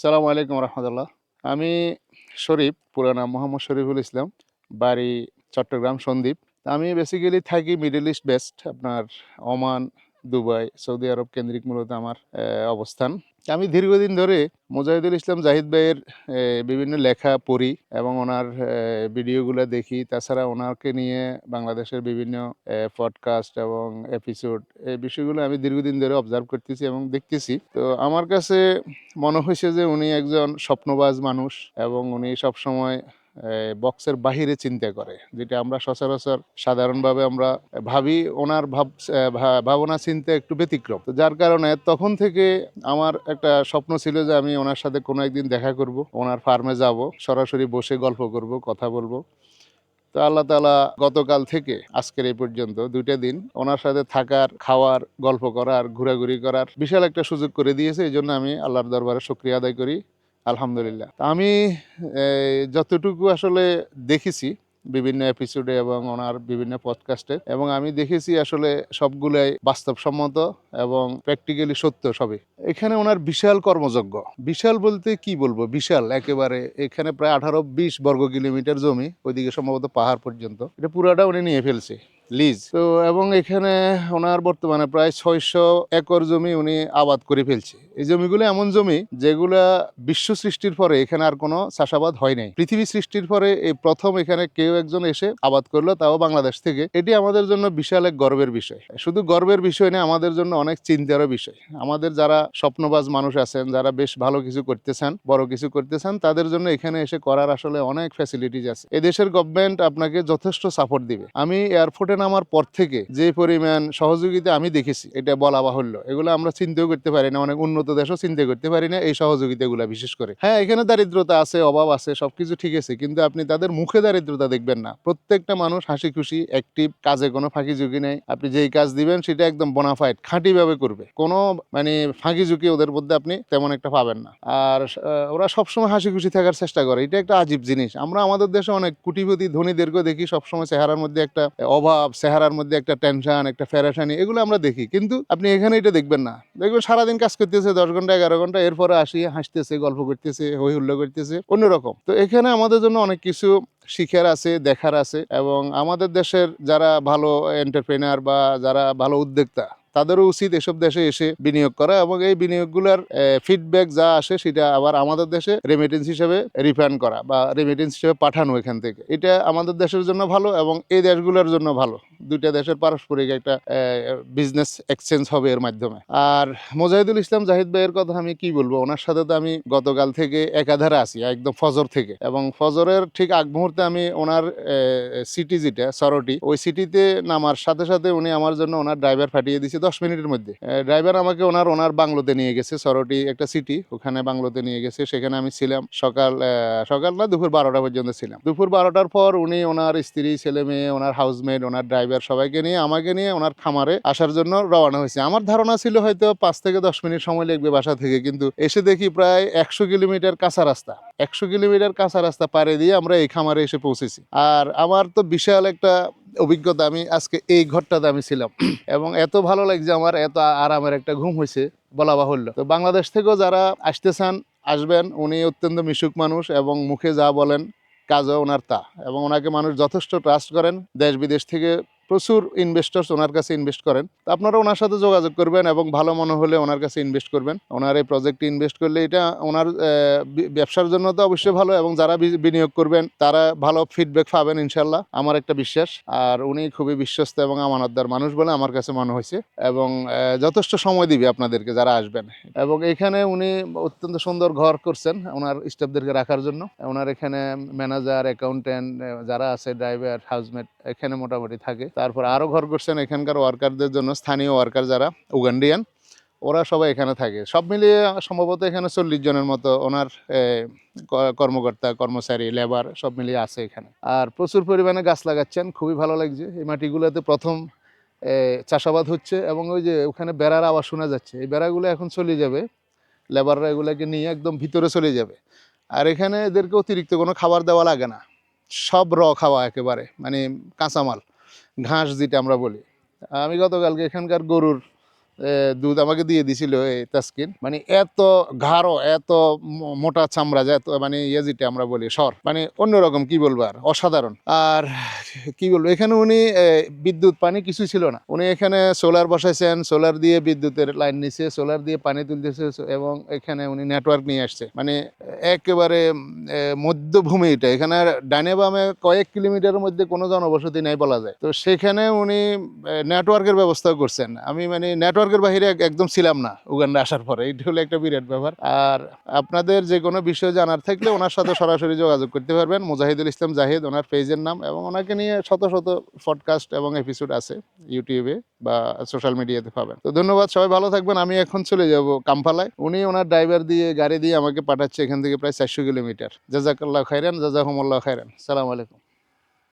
সালামু আলাইকুম রহমতুল্লাহ। আমি শরীফ পুরা নাম মোহাম্মদ শরীফুল ইসলাম, বাড়ি চট্টগ্রাম, সন্দ্বীপ। আমি বেসিক্যালি থাকি মিডল ইস্ট বেস্ট আপনার ওমান, দুবাই, সৌদি আরব কেন্দ্রিক মূলত আমার অবস্থান। আমি দীর্ঘদিন ধরে মুজাহিদুল ইসলাম জাহিদ ভাইয়ের বিভিন্ন লেখা পড়ি এবং ওনার ভিডিওগুলো দেখি। তাছাড়া ওনাকে নিয়ে বাংলাদেশের বিভিন্ন পডকাস্ট এবং এপিসোড এই বিষয়গুলো আমি দীর্ঘদিন ধরে অবজার্ভ করতেছি এবং দেখতেছি। তো আমার কাছে মনে হয়েছে যে উনি একজন স্বপ্নবাজ মানুষ এবং উনি সবসময় বক্সের বাহিরে চিন্তা করে, যেটা আমরা সচরাচর সাধারণভাবে আমরা ভাবি ওনার ভাব ভাবনা চিন্তা একটু ব্যতিক্রম। তো যার কারণে তখন থেকে আমার একটা স্বপ্ন ছিল যে আমি ওনার সাথে কোনো একদিন দেখা করব, ওনার ফার্মে যাব, সরাসরি বসে গল্প করব, কথা বলব। তো আল্লাহ তালা গতকাল থেকে আজকের এই পর্যন্ত দুইটা দিন ওনার সাথে থাকার, খাওয়ার, গল্প করার, ঘোরাঘুরি করার বিশাল একটা সুযোগ করে দিয়েছে। এই জন্য আমি আল্লাহর দরবারে শুক্রিয়া আদায় করি। আলহামদুলিল্লাহ। আমি যতটুকু আসলে দেখেছি বিভিন্ন এপিসোডে এবং ওনার বিভিন্ন পডকাস্টে এবং আমি দেখেছি আসলে সবগুলাই বাস্তবসম্মত এবং প্র্যাকটিক্যালি সত্য সবই। এখানে ওনার বিশাল কর্মযজ্ঞ। বিশাল বলতে কি বলব? বিশাল, একেবারে। এখানে প্রায় আঠারো, বিশ বর্গ কিলোমিটার জমি, ওইদিকে সম্ভবত পাহাড় পর্যন্ত। এটা পুরাটা উনি নিয়ে ফেলছে। লিজ। তো, এবং এখানে ওনার বর্তমানে প্রায় ছয়শো একর জমি উনি আবাদ করে ফেলছে। এই জমিগুলো এমন জমি যেগুলা বিশ্ব সৃষ্টির পরে এখানে আর কোনো চাষাবাদ হয় নাই। পৃথিবী সৃষ্টির পরে এই প্রথম এখানে কেউ একজন এসে আবাদ করল, তাও বাংলাদেশ থেকে। এটি আমাদের জন্য বিশাল এক গর্বের বিষয়। শুধু গর্বের বিষয় না, আমাদের জন্য অনেক চিন্তারও বিষয়। আমাদের যারা স্বপ্নবাজ মানুষ আছেন, যারা বেশ ভালো কিছু করতে চান বড় কিছু করতে চান তাদের জন্য এখানে এসে করার আসলে অনেক ফ্যাসিলিটিস আছে। এদেশের গভর্নমেন্ট আপনাকে যথেষ্ট সাপোর্ট দিবে। আমি এয়ারপোর্টে নামার পর থেকে যে পরিমাণ সহযোগিতা আমি দেখেছি, এটা বলা বাহুল্য। এগুলো আমরা চিন্তাও করতে পারি না, অনেক উন্নত দেশও চিন্তা করতে পারি না এই সহযোগিতাগুলো বিশেষ করে। হ্যাঁ এখানে দারিদ্রতা আছে, অভাব আছে, সবকিছু ঠিক আছে, কিন্তু আপনি তাদের মুখে দারিদ্রতা দেখবেন না। প্রত্যেকটা মানুষ হাসি খুশি অ্যাক্টিভ কাজে কোনো ফাঁকি ঝুঁকি নেই। আপনি যেই কাজ দিবেন, সেটা একদম বোনাফাইড খাঁটিভাবে করবে। কোনো মানে ফাঁকি ঝুঁকি ওদের মধ্যে আপনি তেমন একটা পাবেন না। আর ওরা সবসময় হাসি খুশি থাকার চেষ্টা করে। এটা একটা আজীব জিনিস। আমরা আমাদের দেশে অনেক কুটিপতি ধনীদেরকেও দেখি সবসময় চেহারার মধ্যে একটা অভাব চেহারার মধ্যে একটা টেনশন একটা ফেরাসানি এগুলো আমরা দেখি। কিন্তু আপনি এখানে এটা দেখবেন না। দেখবেন সারাদিন কাজ করতেছে, দশ ঘণ্টা, এগারো ঘণ্টা, এরপরে আসি, হাসতেছে, গল্প করতেছে, হই হুল্লো করতেছে, অন্যরকম। তো এখানে আমাদের জন্য অনেক কিছু শিখার আছে, দেখার আছে এবং আমাদের দেশের যারা ভালো এন্টারপ্রেনার বা যারা ভালো উদ্যোক্তা তাদেরও উচিত এসব দেশে এসে বিনিয়োগ করা এবং এই বিনিয়োগগুলোর ফিডব্যাক যা আসে সেটা আবার আমাদের দেশে রেমিটেন্স হিসেবে রিফান্ড করা বা রেমিটেন্স হিসেবে পাঠানো এখান থেকে। এটা আমাদের দেশের জন্য ভালো এবং এই দেশগুলোর জন্য ভালো। দুইটা দেশের পারস্পরিক একটা বিজনেস এক্সচেঞ্জ হবে এর মাধ্যমে। আর মোজাহিদুল ইসলাম জাহিদ ভাইয়ের কথা আমি কি বলব? ওনার সাথে তো আমি গতকাল থেকে একাধারে আছি, একদম ফজর থেকে। এবং ফজরের ঠিক আগ মুহূর্তে আমি ওনার সিটি যেটা সরটি ওই সিটিতে নামার সাথে সাথে উনি আমার জন্য ওনার ড্রাইভার ফাটিয়ে দিয়েছে। দশ মিনিটের মধ্যে। ড্রাইভার আমাকে ওনার ওনার বাংলোতে নিয়ে গেছে, সরটি একটা সিটি ওখানে বাংলোতে নিয়ে গেছে, সেখানে আমি ছিলাম সকাল সকাল না, দুপুর বারোটা পর্যন্ত ছিলাম। দুপুর বারোটার পর উনি ওনার স্ত্রী, ছেলে মেয়ে, ওনার হাউসমেট ওনার ড্রাইভার সবাইকে নিয়ে আমাকে নিয়ে ওনার খামারে আসার জন্য রওনা হয়েছে। আমার ধারণা ছিল হয়তো পাঁচ থেকে দশ মিনিট সময় লাগবে বাসা থেকে, কিন্তু এসে দেখি প্রায় একশো কিলোমিটার কাঁচা রাস্তা। একশো কিলোমিটার কাঁচা রাস্তা পাড়ে দিয়ে আমরা এই খামারে এসে পৌঁছেছি। আর আমার তো বিশাল একটা অভিজ্ঞতা আমি আজকে এই ঘরটাতে আমি ছিলাম। এবং এত ভালো লাগছে আমার, এত আরামের একটা ঘুম হয়েছে বলা বাহুল্য। তো বাংলাদেশ থেকেও যারা আসতে চান, আসবেন, উনি অত্যন্ত মিশুক মানুষ এবং মুখে যা বলেন কাজও ওনার তা। এবং ওনাকে মানুষ যথেষ্ট ট্রাস্ট করেন। দেশ বিদেশ থেকে প্রচুর ইনভেস্টার্স ওনার কাছে ইনভেস্ট করেন। তো আপনারা ওনার সাথে যোগাযোগ করবেন এবং ভালো মনে হলে ওনার কাছে ইনভেস্ট করবেন। ওনার এই প্রজেক্টে ইনভেস্ট করলে এটা ওনার ব্যবসার জন্য তো অবশ্যই ভালো এবং যারা বিনিয়োগ করবেন তারা ভালো ফিডব্যাক পাবেন ইনশাল্লাহ। আমার একটা বিশ্বাস। আর উনি খুবই বিশ্বস্ত এবং আমানতদার মানুষ বলে আমার কাছে মনে হয়েছে এবং যথেষ্ট সময় দিবে আপনাদেরকে যারা আসবেন। এবং এখানে উনি অত্যন্ত সুন্দর ঘর করছেন ওনার স্টাফদেরকে রাখার জন্য। ওনার এখানে ম্যানেজার অ্যাকাউন্টেন্ট যারা আছে ড্রাইভার হাউসমেট এখানে মোটামুটি থাকে। তারপর আরও ঘর করছেন এখানকার ওয়ার্কারদের জন্য, স্থানীয় ওয়ার্কার যারা উগান্ডিয়ান ওরা সবাই এখানে থাকে। সব মিলিয়ে সম্ভবত এখানে চল্লিশ জনের মতো ওনার কর্মকর্তা, কর্মচারী লেবার সব মিলিয়ে আছে এখানে। আর প্রচুর পরিমাণে গাছ লাগাচ্ছেন, খুবই ভালো লাগছে। এই মাটিগুলোতে প্রথম চাষাবাদ হচ্ছে এবং ওই যে ওখানে বেড়ার আওয়াজ শোনা যাচ্ছে। এই বেড়াগুলো এখন চলে যাবে। লেবাররা এগুলোকে নিয়ে একদম ভিতরে চলে যাবে। আর এখানে এদেরকে অতিরিক্ত কোনো খাবার দেওয়া লাগে না। সব র খাওয়া একেবারে মানে কাঁচামাল। ঘাস যেটা আমরা বলি। আমি গতকালকে এখানকার গরুর দুধ আমাকে দিয়ে দিছিল এই তাস্কিন। মানে এত ঘাড়ো এত মোটা চামড়া যে মানে ইয়ে আমরা বলি, সর। মানে অন্যরকম, কি বলব আর, অসাধারণ। আর কি বলব, এখানে উনি বিদ্যুৎ পানি কিছু ছিল না। উনি এখানে সোলার বসাইছেন, সোলার দিয়ে বিদ্যুতের লাইন নিছে, সোলার দিয়ে পানি তুলতেছে এবং এখানে উনি নেটওয়ার্ক নিয়ে আসছে। মানে একেবারে মধ্যভূমি এটা। এখানে ডানে বামে কয়েক কিলোমিটারের মধ্যে কোনো জনবসতি নাই বলা যায়। তো সেখানে উনি নেটওয়ার্কের ব্যবস্থা করছেন। আমি মানে নেটওয়ার্কের বাইরে এক- একদম ছিলাম না উগান্ডা আসার পরে। এটা হলো একটা বিরাট ব্যাপার। আর আপনাদের যে কোনো বিষয় জানার থাকলে ওনার সাথে সরাসরি যোগাযোগ করতে পারবেন। মুজাহিদুল ইসলাম জাহিদ, ওনার পেজের নাম এবং ওনাকে নিয়ে শত শত পডকাস্ট এবং এপিসোড আছে ইউটিউবে বা সোশ্যাল মিডিয়াতে পাবেন। তো ধন্যবাদ, সবাই ভালো থাকবেন। আমি এখন চলে যাব কাম্পালায়। উনি ওনার ড্রাইভার দিয়ে গাড়ি দিয়ে আমাকে পাঠাচ্ছে এখান থেকে প্রায় চারশো কিলোমিটার। জাজাকাল্লাহ খাইরান জাজাকুমুল্লাহ খাইরান সালাম আলাইকুম।